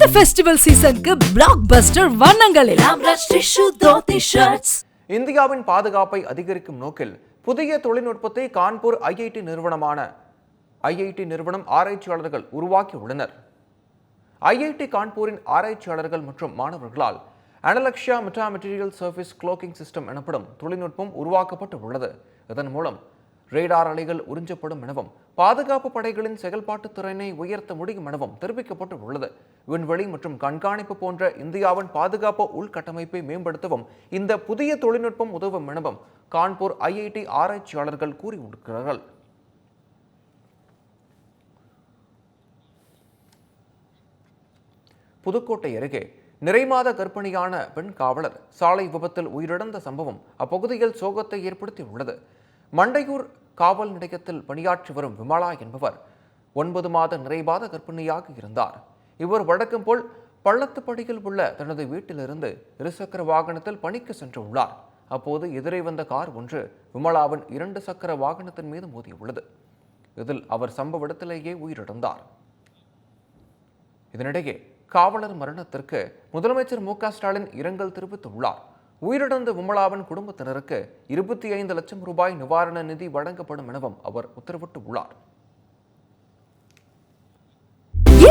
இந்த ஃபெஸ்டிவல் சீசனுக்கு பிளாக் பஸ்டர் வண்ணங்களில். இந்தியாவின் பாதுகாப்பை அதிகரிக்கும் நோக்கில் புதிய தொழில்நுட்பத்தை கான்பூர் ஐஐடி நிறுவனமான ஐஐடி நிறுவனம் ஆராய்ச்சியாளர்கள் உருவாக்கியுள்ளனர். ஐஐடி கான்பூரின் ஆராய்ச்சியாளர்கள் மற்றும் மாணவர்களால் Anlakshya meta material surface cloaking system எனப்படும் தொழில்நுட்பம் உருவாக்கப்பட்டு உள்ளது இதன் மூலம் ரேடார் அலைகள் உறிஞ்சப்படும் எனவும் பாதுகாப்பு படைகளின் செயல்பாட்டு திறனை உயர்த்த முடியும் எனவும் தெரிவிக்கப்பட்டு உள்ளது விண்வெளி மற்றும் கண்காணிப்பு போன்ற இந்தியாவின் பாதுகாப்பு உள்கட்டமைப்பை மேம்படுத்தவும் இந்த புதிய தொழில்நுட்பம் உதவும் எனவும் கான்பூர் ஐஐடி ஆராய்ச்சியாளர்கள் கூறியிருக்கிறார்கள். புதுக்கோட்டை அருகே நிறைமாத கர்ப்பிணியான பெண் காவலர் சாலை விபத்தில் உயிரிழந்த சம்பவம் அப்பகுதியில் சோகத்தை ஏற்படுத்தியுள்ளது. மண்டையூர் காவல் நிலையத்தில் பணியாற்றி வரும் விமலா என்பவர் ஒன்பது மாத நிறைமாத கர்ப்பிணியாக இருந்தார். இவர் வழக்கம் போல் பள்ளத்துப்படியில் உள்ள தனது வீட்டிலிருந்து இருசக்கர வாகனத்தில் பணிக்கு சென்று உள்ளார். அப்போது எதிரே வந்த கார் ஒன்று விமலாவின் இரண்டு சக்கர வாகனத்தின் மீது மோதியுள்ளது. இதில் அவர் சம்பவ இடத்திலேயே உயிரிழந்தார். இதனிடையே காவலர் மரணத்திற்கு முதலமைச்சர் மு ஸ்டாலின் இரங்கல் தெரிவித்துள்ளார். உயிரிழந்த விமலாவின் குடும்பத்தினருக்கு இருபத்தி ஐந்து லட்சம் ரூபாய் நிவாரண நிதி வழங்கப்படும் எனவும் அவர் உத்தரவிட்டுள்ளார்.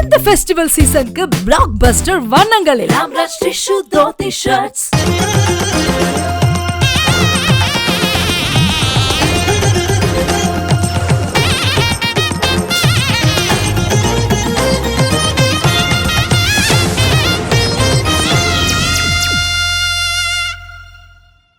இந்த ஃபெஸ்டிவல் சீசனுக்கு பிளாக் பஸ்டர் வண்ணங்களில் ஆம்ரஷ் டிஷ்யூ தோத்தி ஷர்ட்ஸ்